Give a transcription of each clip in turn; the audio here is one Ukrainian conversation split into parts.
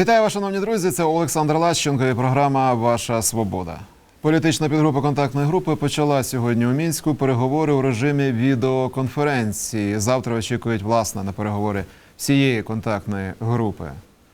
Вітаю вас, шановні друзі. Це Олександр Лащенко і програма Ваша Свобода. Політична підгрупа контактної групи почала сьогодні у мінську переговори у режимі відеоконференції. Завтра очікують власне на переговори всієї контактної групи.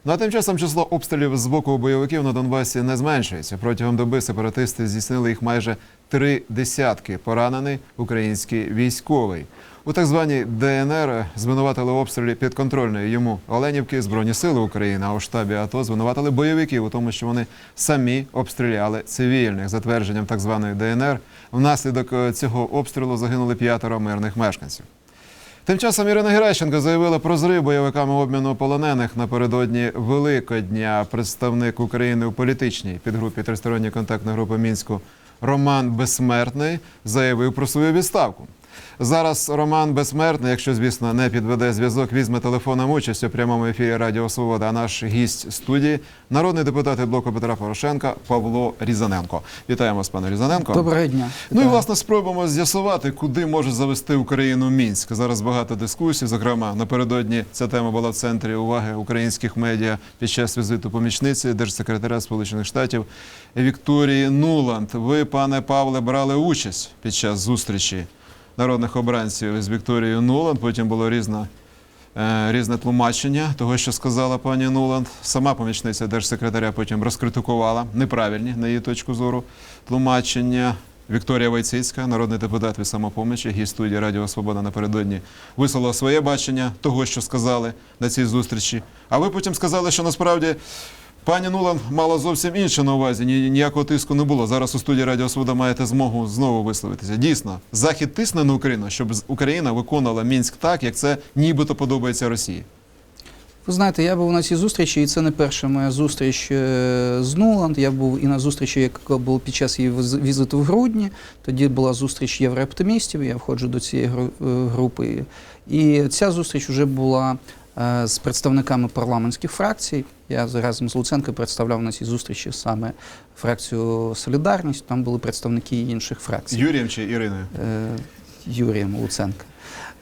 Ну а тим часом число обстрілів з боку бойовиків на Донбасі не зменшується. Протягом доби сепаратисти здійснили їх майже три десятки. Поранений український військовий. У так званій ДНР звинуватили обстрілі підконтрольної йому Оленівки Збройні сили України. А у штабі АТО звинуватили бойовиків у тому, що вони самі обстріляли цивільних. За твердженням так званої ДНР, внаслідок е, цього обстрілу загинули п'ятеро мирних мешканців. Тим часом Ірина Геращенко заявила про зрив бойовиками обміну полонених напередодні Великодня. Представник України у політичній підгрупі тристоронньої контактної групи мінську Роман Безсмертний заявив про свою відставку. Зараз Роман Безсмертний, якщо звісно не підведе зв'язок, візьме телефоном участь у прямому ефірі Радіо Свобода. А наш гість студії народний депутат блоку Петра Порошенка Павло Різаненко. Вітаємо вас, пане Різаненко. Доброго дня. Ну і власне спробуємо з'ясувати, куди може завести Україну Мінськ. Зараз багато дискусій. Зокрема, напередодні ця тема була в центрі уваги українських медіа під час візиту помічниці держсекретаря Сполучених Штатів Вікторії Нуланд. Ви, пане Павле, брали участь під час зустрічі народних обранців з Вікторією Нуланд. Потім було різне, е, різне тлумачення того, що сказала пані Нуланд. Сама помічниця держсекретаря потім розкритикувала неправильні на її точку зору тлумачення. Вікторія Войціцька, народний депутат від самопомочі, гість студії Радіо Свобода напередодні висловила своє бачення того, що сказали на цій зустрічі. А ви потім сказали, що насправді пані Нулан мала зовсім інше на увазі. Ні, ніякого тиску не було. Зараз у студії Радіо Свобода маєте змогу знову висловитися. Дійсно, захід тисне на Україну, щоб Україна виконала мінськ так, як це нібито подобається Росії. Ви знаєте, я був на цій зустрічі, і це не перша моя зустріч е, з Нуланд. Я був і на зустрічі, яка була під час її віз- візиту в грудні. Тоді була зустріч єврооптимістів. Я входжу до цієї е, групи. І ця зустріч вже була е, з представниками парламентських фракцій. Я разом з Луценко представляв на цій зустрічі саме фракцію Солідарність. Там були представники інших фракцій. Юрієм чи Іриною? Е, Юрієм Луценко.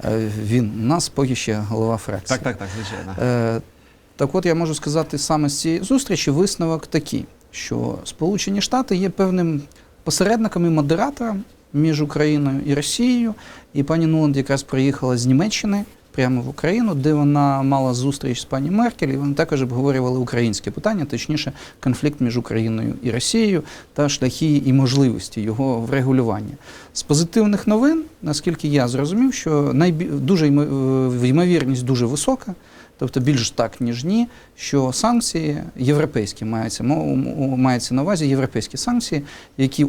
Е, Він у нас поки ще голова фракції. Так, так, так, звичайно. Е, Так от я можу сказати саме з цієї зустрічі висновок такий, що Сполучені Штати є певним посередником і модератором між Україною і Росією. І пані Нуланд якраз приїхала з Німеччини прямо в Україну, де вона мала зустріч з пані Меркель, і вони також обговорювали українське питання, точніше, конфлікт між Україною і Росією та шляхи і можливості його врегулювання. З позитивних новин, наскільки я зрозумів, що найбі... дуже е, ймовірність дуже висока, тобто більш так, ніж ні, що санкції європейські маються, мається на увазі європейські санкції, які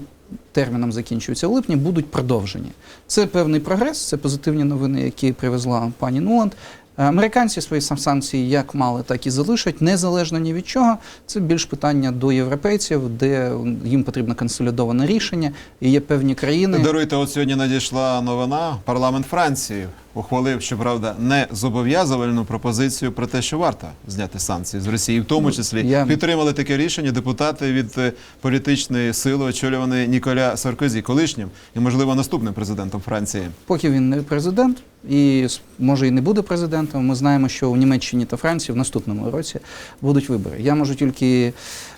терміном закінчуються в липні, будуть продовжені. Це певний прогрес, це позитивні новини, які привезла пані Нуланд. Американці свої санкції як мали, так і залишать, незалежно ні від чого. Це більш питання до європейців, де їм потрібно консолідоване рішення, і є певні країни. Даруйте, от сьогодні надійшла новина. Парламент Франції ухвалив, щоправда, не зобов'язувальну пропозицію про те, що варто зняти санкції з Росії. В тому Ну, числі я- підтримали таке рішення депутати від е, політичної сили, очолювані Ніколя Саркозі, колишнім і, можливо, наступним президентом Франції. Поки він не президент і може і не буде президентом. Ми знаємо, що в Німеччині та Франції в наступному році будуть вибори. Я можу тільки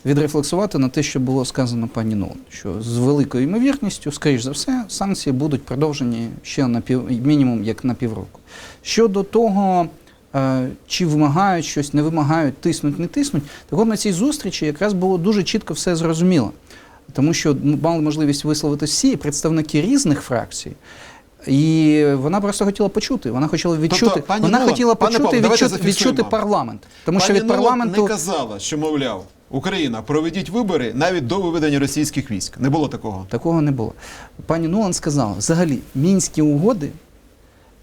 відрефлексувати на те, що було сказано пані Нолан, що з великою ймовірністю, скоріш за все, санкції будуть продовжені ще на пів мінімум як на півроку. Щодо того. е, Чи вимагають щось, не вимагають, тиснуть, не тиснуть. Так от на цій зустрічі якраз було дуже чітко все зрозуміло. Тому що мали можливість висловити всі представники різних фракцій. І вона просто хотіла почути. Вона хотіла відчути. Тобто, пані вона Нуланд, хотіла почути давайте відчути, відчути парламент. Тому що від парламенту не казала, що мовляв, Україна, проведіть вибори навіть до виведення російських військ. Не було такого. такого не було. Пані Нуланд сказала: взагалі, мінські угоди,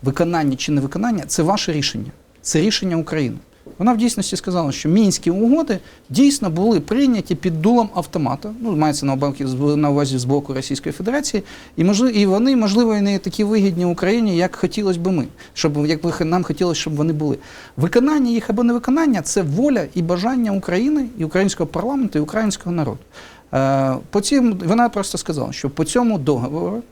виконання чи невиконання це ваше рішення, це рішення України. Вона в дійсності сказала, що мінські угоди дійсно були прийняті під дулом автомата. Ну, мається на увазі, на увазі з боку Російської Федерації, і можливо, і вони, можливо, і не такі вигідні Україні, як хотілося б ми, щоб якби нам хотілося, щоб вони були. Виконання їх або невиконання це воля і бажання України, і українського парламенту, і українського народу. Е, По цим вона просто сказала, що по цьому договору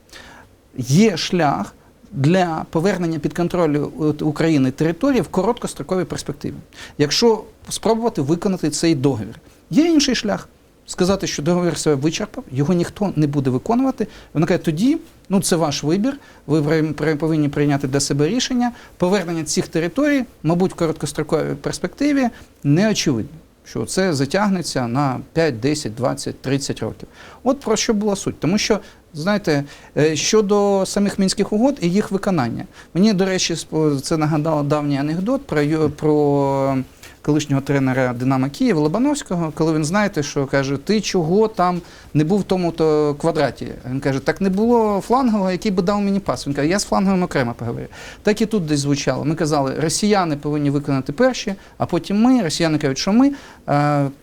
є шлях для повернення під контроль України території в короткостроковій перспективі. Якщо спробувати виконати цей договір, є інший шлях. Сказати, що договір себе вичерпав, його ніхто не буде виконувати. Вона каже, тоді ну це ваш вибір. Ви повинні прийняти для себе рішення. Повернення цих територій, мабуть, в короткостроковій перспективі не очевидно, що це затягнеться на 5, 10, 20, 30 років. От про що була суть. Тому що, знаєте, е, щодо самих мінських угод і їх виконання, мені, до речі, це нагадало давній анекдот про, про колишнього тренера Динамо Київ Лобановського, коли він знаєте, що каже: Ти чого там не був в тому то квадраті? Він каже: Так не було флангового, який би дав мені пас. Він каже, я з фланговим окремо поговорю. Так і тут десь звучало. Ми казали, росіяни повинні виконати перші, а потім ми. Росіяни кажуть, що ми.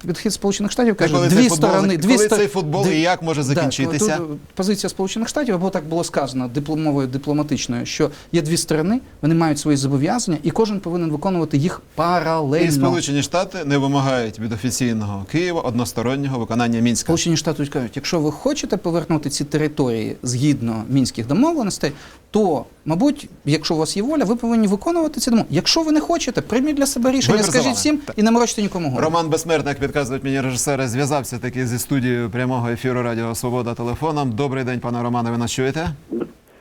Підхід Сполучених Штатів каже, коли дві цей футбол, сторони, дві коли стор- цей футбол і як може закінчитися? тут позиція Сполучених Штатів, або так було сказано дипломовою дипломатичною, що є дві сторони, вони мають свої зобов'язання, і кожен повинен виконувати їх паралельно. І Сполучені Штати не вимагають від офіційного Києва одностороннього виконання мінська. Сполучені Штати кажуть, якщо ви хочете повернути ці території згідно мінських домовленостей, то, мабуть, якщо у вас є воля, ви повинні виконувати ці домовленості. Якщо ви не хочете, прийміть для себе рішення, Вибір скажіть всім Так. і не морочте нікому голову. Роман Безсмертник, підказують мені режисери, зв'язався таки зі студією прямого ефіру Радіо Свобода телефоном. Добрий день, пане Романе. Ви нас чуєте?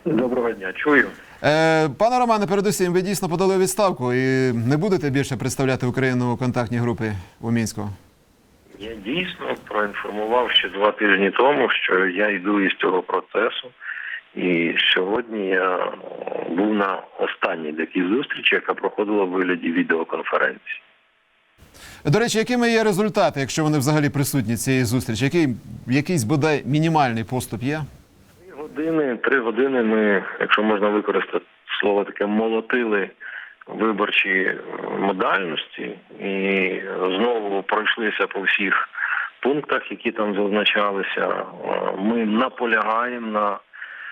Доброго дня, чую. Е, пане Романе, передусім, ви дійсно подали відставку і не будете більше представляти Україну у контактній групі у мінську. Я дійсно проінформував ще два тижні тому, що я йду із цього процесу. І сьогодні я був на останній такій зустрічі, яка проходила в вигляді відеоконференції. До речі, якими є результати, якщо вони взагалі присутні цієї зустрічі? Який якийсь бодай мінімальний поступ є? Години, три години ми, якщо можна використати слово таке, молотили виборчі е, модальності і знову пройшлися по всіх пунктах, які там зазначалися. Е, Ми наполягаємо на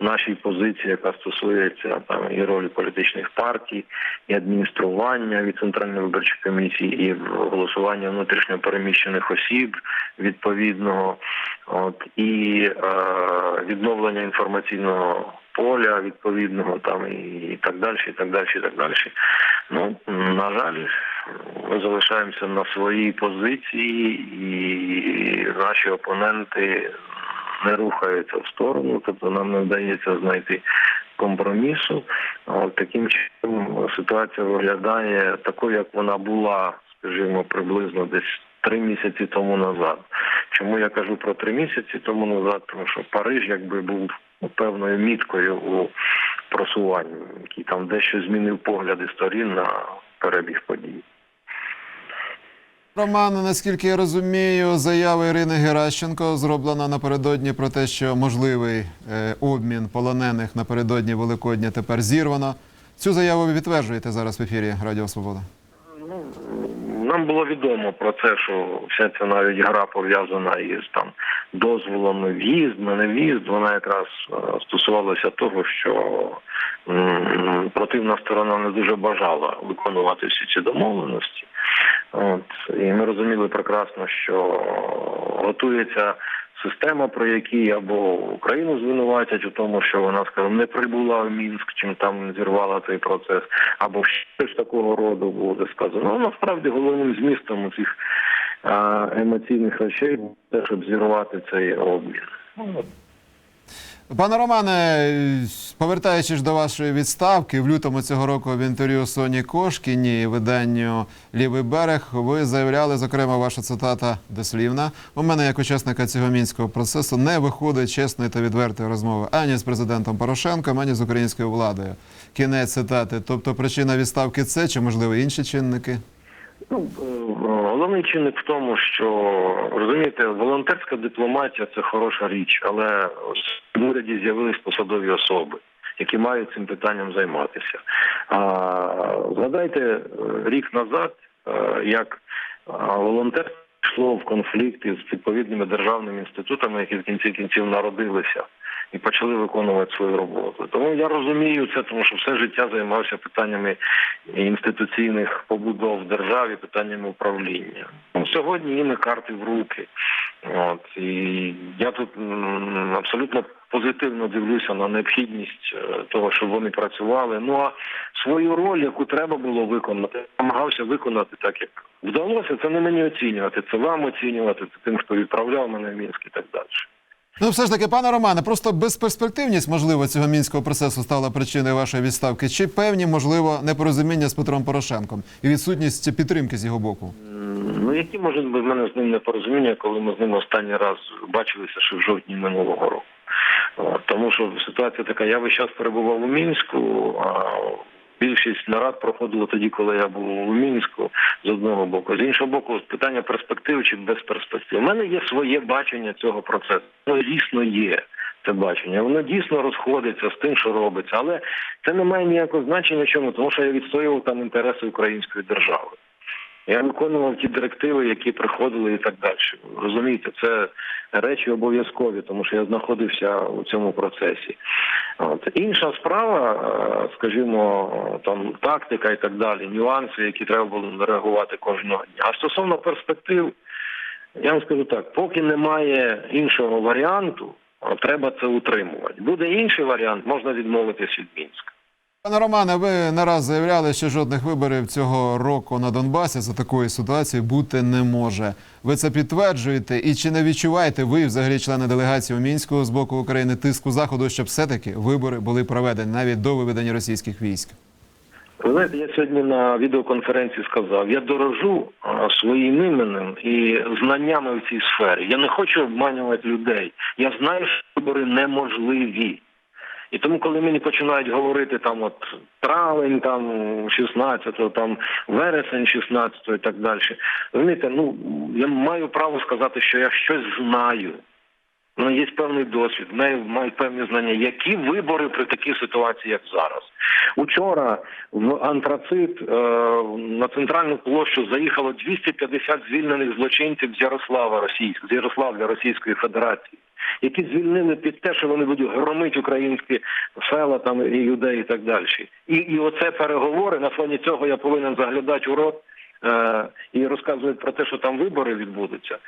нашій позиції, яка стосується там і ролі політичних партій, і адміністрування від центральної виборчої комісії, і голосування внутрішньо переміщених осіб відповідного, от і е, відновлення інформаційного поля відповідного там і, так далі, і так далі, і так далі. Ну на жаль, ми залишаємося на своїй позиції, і наші опоненти не рухаються в сторону, тобто нам не вдається знайти компромісу. От таким чином ситуація виглядає такою, як вона була, скажімо, приблизно десь три місяці тому назад. Чому я кажу про три місяці тому назад? Тому що Париж якби був певною міткою у просуванні, який там дещо змінив погляди сторін на перебіг подій. Роман, наскільки я розумію, заява Ірини Геращенко зроблена напередодні про те, що можливий е, обмін полонених напередодні Великодня тепер зірвано. Цю заяву ви підтверджуєте зараз в ефірі Радіо Свобода. Ну, було відомо про це, що вся ця навіть гра пов'язана із там дозволом в'їзд, на нев'їзд. вона якраз е, стосувалася того, що противна сторона не дуже бажала виконувати всі ці домовленості. От і ми розуміли прекрасно, що готується система, про які або Україну звинуватять у тому, що вона скажімо, не прибула в Мінськ, чим там зірвала цей процес, або щось такого роду буде сказано. Ну, насправді головним змістом цих емоційних речей те, щоб зірвати цей обмін. Пане Романе, повертаючись до вашої відставки, в лютому цього року в інтерв'ю Соні Кошкіні виданню Лівий берег ви заявляли, зокрема, ваша цитата дослівна. У мене, як учасника цього мінського процесу, не виходить чесної та відвертої розмови ані з президентом Порошенком, ані з українською владою. Кінець цитати. Тобто причина відставки це чи можливо інші чинники? Ну, е, головний чинник в тому, що розумієте, волонтерська дипломатія це хороша річ, але в уряді з'явились посадові особи, які мають цим питанням займатися. А згадайте е, рік назад, е, як а, волонтерство йшло в конфлікт із відповідними державними інститутами, які в кінці кінців народилися. І почали виконувати свою роботу. Тому я розумію це, тому що все життя займався питаннями інституційних побудов в державі, питаннями управління. Ну, Сьогодні їм карти в руки. От і я тут абсолютно позитивно дивлюся на необхідність е, того, щоб вони працювали. Ну а свою роль, яку треба було виконати, намагався виконати так, як вдалося. Це не мені оцінювати, це вам оцінювати, це тим, хто відправляв мене в Мінськ і так далі. Ну, все ж таки, пане Романе, просто безперспективність, можливо, цього мінського процесу стала причиною вашої відставки, чи певні, можливо, непорозуміння з Петром Порошенком і відсутність підтримки з його боку? Ну які можуть бути в мене з ним непорозуміння, коли ми з ним останній раз бачилися ще в жовтні минулого року. Тому що ситуація така, я весь час перебував у мінську. А більшість нарад проходило тоді, коли я був у мінську з одного боку. З іншого боку, питання перспектив чи без перспектив. У мене є своє бачення цього процесу. Воно дійсно є. Це бачення, воно дійсно розходиться з тим, що робиться, але це не має ніякого значення чому, тому що я відстоював там інтереси української держави. Я виконував ті директиви, які приходили і так далі. Розумієте, це речі обов'язкові, тому що я знаходився у цьому процесі. От. Інша справа, е, скажімо, там тактика і так далі, нюанси, які треба було реагувати кожного дня. А стосовно перспектив, я вам скажу так: поки немає іншого варіанту, треба це утримувати. Буде інший варіант, можна відмовитись від Мінська. Пане Романе, ви не раз заявляли, що жодних виборів цього року на Донбасі за такої ситуації бути не може. Ви це підтверджуєте, і чи не відчуваєте ви, взагалі, члени делегації у мінську з боку України тиску заходу, щоб все-таки вибори були проведені навіть до виведення російських військ? Ви знаєте, я сьогодні на відеоконференції сказав, я дорожу своїм іменем і знаннями в цій сфері. Я не хочу обманювати людей. Я знаю, що вибори неможливі. І тому, коли мені починають говорити там от травень, там 16-го, там вересень 16-го і так далі, розумієте, ну я маю право сказати, що я щось знаю. Ну, є певний досвід, маю, маю певні знання. Які вибори при такій ситуації, як зараз? Учора в антрацит е, на центральну площу заїхало 250 звільнених злочинців з Ярослава Російського, з Ярославля Російської Федерації, які звільнили під те, що вони будуть громити українські села там і людей, і так далі. І, і оце переговори. На фоні цього я повинен заглядати у рот е, і розказувати про те, що там вибори відбудуться.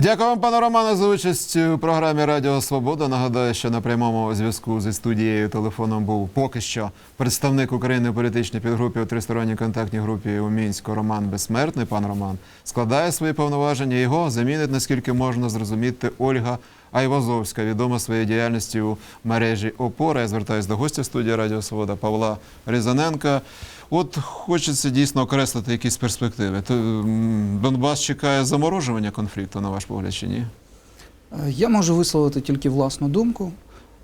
Дякую вам, пане Романе, за участь у програмі Радіо Свобода. Нагадаю, що на прямому зв'язку зі студією телефоном був поки що представник України у політичній підгрупі у тристоронній контактній групі у мінську Роман Безсмертний. Пан Роман складає свої повноваження. Його замінить, наскільки можна зрозуміти, Ольга Айвазовська, відома своєю діяльністю у мережі Опора. Я звертаюся до гостя студії Радіо Свобода Павла Різаненка. От хочеться дійсно окреслити якісь перспективи. То, Донбас чекає заморожування конфлікту, на ваш погляд, чи ні? Я можу висловити тільки власну думку.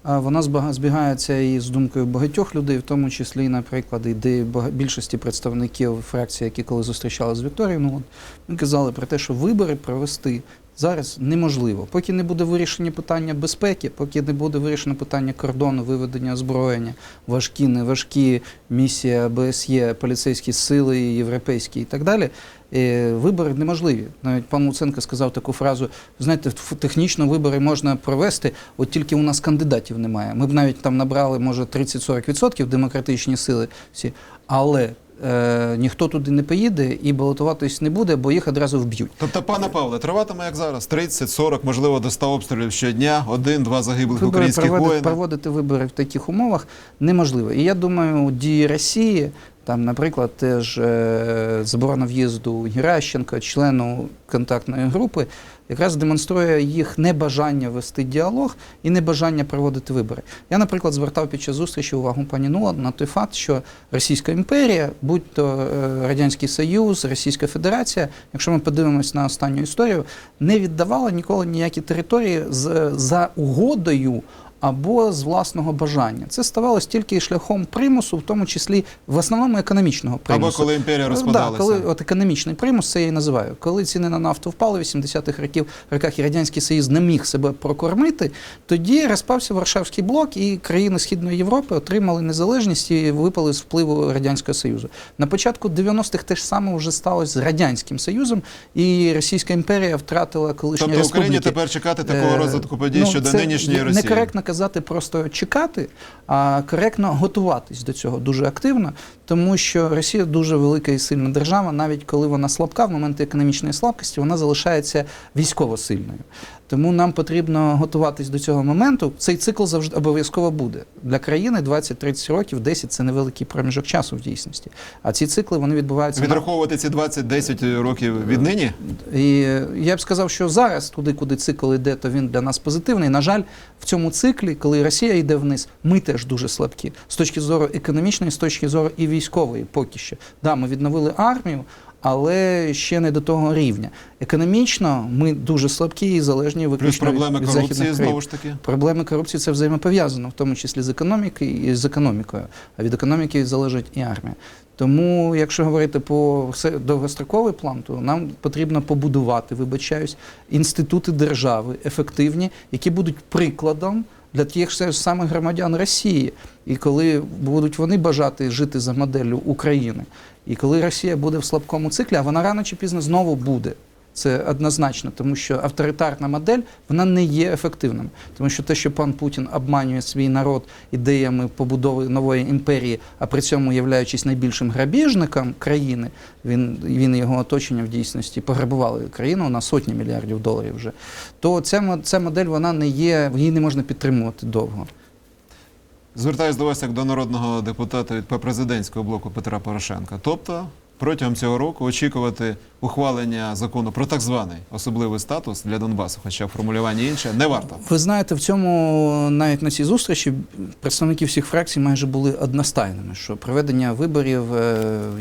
Вона збігається і з думкою багатьох людей, в тому числі, наприклад, і більшості представників фракції, які коли зустрічали з Вікторією, ну, ми казали про те, що вибори провести зараз неможливо. Поки не буде вирішення питання безпеки, поки не буде вирішено питання кордону, виведення озброєння, важкі, неважкі місія БСЄ, поліцейські сили, європейські і так далі. е, Вибори неможливі. Навіть пан Луценко сказав таку фразу: знаєте, технічно вибори можна провести, от тільки у нас кандидатів немає. Ми б навіть там набрали, може, 30-40% демократичні сили всі, але е, ніхто туди не поїде і балотуватись не буде, бо їх одразу вб'ють. Тобто, пане Павле, триватиме як зараз? 30, 40, можливо, до 100 обстрілів щодня, один-два загиблих Вибори українських проводити, воїнів. проводити вибори в таких умовах неможливо. І я думаю, дії Росії, там, наприклад, теж е, заборона в'їзду Геращенка, члену контактної групи, якраз демонструє їх небажання вести діалог і небажання проводити вибори. Я, наприклад, звертав під час зустрічі увагу пані Нула на той факт, що Російська імперія, будь то е, Радянський Союз, Російська Федерація, якщо ми подивимось на останню історію, не віддавала ніколи ніякі території за угодою. Або з власного бажання. Це ставалось тільки шляхом примусу, в тому числі в основному економічного примусу. Або коли імперія Да, розпадалася. коли от економічний примус, це я і називаю. Коли ціни на нафту впали в 80-х років, роках і Радянський Союз не міг себе прокормити, тоді розпався Варшавський блок, і країни Східної Європи отримали незалежність і випали з впливу Радянського Союзу. На початку 90-х те ж саме вже сталося з Радянським Союзом, і Російська імперія втратила колишні Тобто Україні тепер чекати такого Е, розвитку подій ну, щодо це нинішньої Росії. Некоректно казати просто чекати, а коректно готуватись до цього дуже активно, тому що Росія дуже велика і сильна держава, навіть коли вона слабка, в моменти економічної слабкості вона залишається військово сильною. Тому нам потрібно готуватись до цього моменту. Цей цикл завжди обов'язково буде для країни 20-30 років, 10 – це невеликий проміжок часу в дійсності. А ці цикли вони відбуваються на- Відраховувати ці 20-10 років віднині? і е, я б сказав, що зараз, туди, куди цикл йде, то він для нас позитивний. На жаль, в цьому циклі, коли Росія йде вниз, ми теж дуже слабкі з точки зору економічної, з точки зору і військової, поки що. Да, ми відновили армію. Але ще не до того рівня. Економічно ми дуже слабкі і залежні Плюс виключно проблеми від корупції країн. знову ж таки. Проблеми корупції це взаємопов'язано, в тому числі з економіки і з економікою. А від економіки залежить і армія. Тому, якщо говорити по довгостроковий план, то нам потрібно побудувати, вибачаюсь, інститути держави ефективні, які будуть прикладом для тих ж самих громадян Росії. І коли будуть вони бажати жити за моделлю України, і коли Росія буде в слабкому циклі, а вона рано чи пізно знову буде. Це однозначно, тому що авторитарна модель вона не є ефективним. Тому що те, що пан Путін обманює свій народ ідеями побудови нової імперії, а при цьому являючись найбільшим грабіжником країни, він, він і його оточення в дійсності пограбували країну на сотні мільярдів доларів вже. То ця, ця модель вона не є, її не можна підтримувати довго. Звертаюсь до вас як до народного депутата від президентського блоку Петра Порошенка. Тобто протягом цього року очікувати ухвалення закону про так званий особливий статус для Донбасу, хоча формулювання інше, не варто. Ви знаєте, в цьому навіть на цій зустрічі представники всіх фракцій майже були одностайними, що проведення виборів е,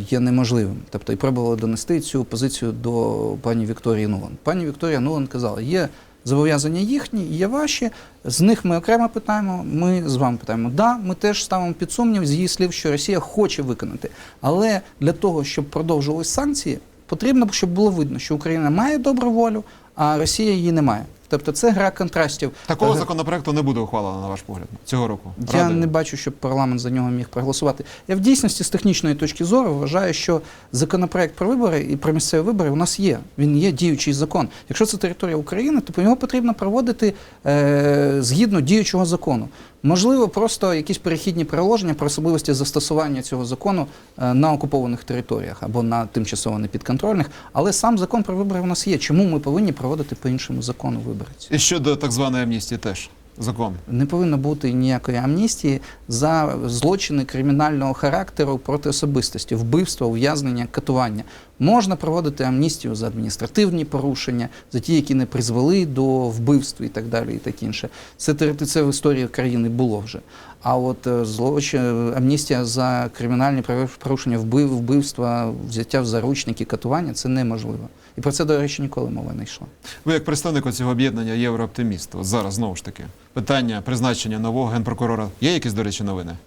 є неможливим. Тобто і пробували донести цю позицію до пані Вікторії Нулан. Пані Вікторія Нулан казала, є зобов'язання їхні, є ваші. З них ми окремо питаємо. Ми з вами питаємо. Да, ми теж ставимо під сумнів з її слів, що Росія хоче виконати. Але для того, щоб продовжувалися санкції, потрібно, щоб було видно, що Україна має добру волю, а Росія її не має. Тобто це гра контрастів. Такого Е, законопроекту не буде ухвалено, на ваш погляд, цього року. я Радою. не бачу, щоб парламент за нього міг проголосувати. Я в дійсності з технічної точки зору вважаю, що законопроект про вибори і про місцеві вибори у нас є. Він є діючий закон. Якщо це територія України, то по нього потрібно проводити е, згідно діючого закону. Можливо, просто якісь перехідні приложення про особливості застосування цього закону е, на окупованих територіях або на тимчасово непідконтрольних. Але сам закон про вибори в нас є. Чому ми повинні проводити по іншому закону вибори? І щодо так званої амністії теж закон. Не повинно бути ніякої амністії за злочини кримінального характеру проти особистості, вбивства, ув'язнення, катування. Можна проводити амністію за адміністративні порушення, за ті, які не призвели до вбивств і так далі, і так інше. Це це в історії країни було вже. А от е, злочин, амністія за кримінальні порушення, вбив, вбивства, взяття в заручники, катування це неможливо. І про це, до речі, ніколи мова не йшла. Ви як представник цього об'єднання Єврооптиміст, от зараз знову ж таки питання призначення нового генпрокурора. Є якісь, до речі, новини?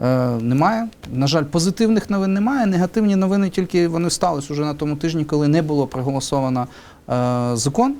Е, немає. На жаль, позитивних новин немає. Негативні новини тільки вони стались уже на тому тижні, коли не було проголосовано е, закон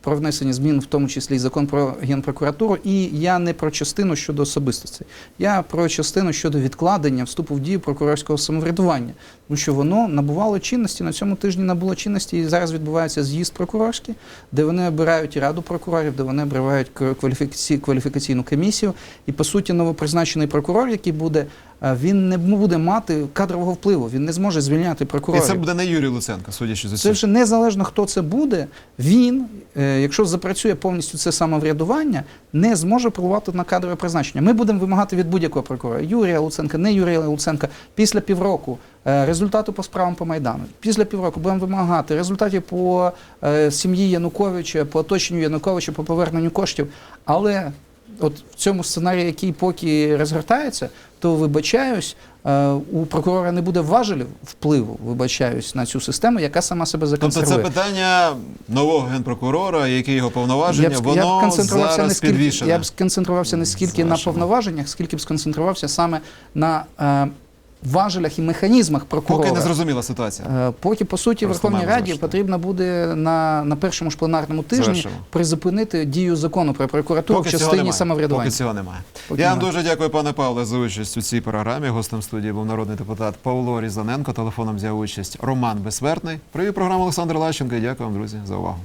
про внесення змін, в тому числі і закон про генпрокуратуру. І я не про частину щодо особистості. Я про частину щодо відкладення вступу в дію прокурорського самоврядування, тому що воно набувало чинності на цьому тижні набуло чинності, і зараз відбувається з'їзд прокурорський, де вони обирають і раду прокурорів, де вони обирають кваліфікаці- кваліфікаційну комісію. І по суті, новопризначений прокурор, який буде, він не буде мати кадрового впливу. Він не зможе звільняти І це буде не Юрій Луценко, судячи з Це вже незалежно хто це буде. Він, е, якщо запрацює повністю це самоврядування, не зможе впливати на кадрове призначення. Ми будемо вимагати від будь-якого прокурора Юрія Луценка, не Юрія Луценка, після півроку е, результату по справам по майдану. Після півроку будемо вимагати результатів по е, сім'ї Януковича, по оточенню Януковича, по поверненню коштів. Але от в цьому сценарії, який поки розгортається, то вибачаюсь, е, у прокурора не буде важелів впливу, вибачаюсь, на цю систему, яка сама себе Тобто це питання нового генпрокурора, які його повноваження, я б, воно я б концентрувався не зараз скільки, підвішене. я б сконцентрувався не скільки на повноваженнях, скільки б сконцентрувався саме на е, важелях і механізмах прокурора. Поки не зрозуміла ситуація. Е, Поки по суті Просто Верховній Раді завершити. потрібно буде на, на першому ж пленарному тижні Завершимо. призупинити дію закону про прокуратуру Поки в частині самоврядування. Поки цього немає. Поки Я вам немає. дуже дякую, пане Павле, за участь у цій програмі. Гостем студії був народний депутат Павло Різаненко. Телефоном взяв участь Роман Безсмертний. Привів програму Олександр Лащенко. І дякую вам, друзі, за увагу.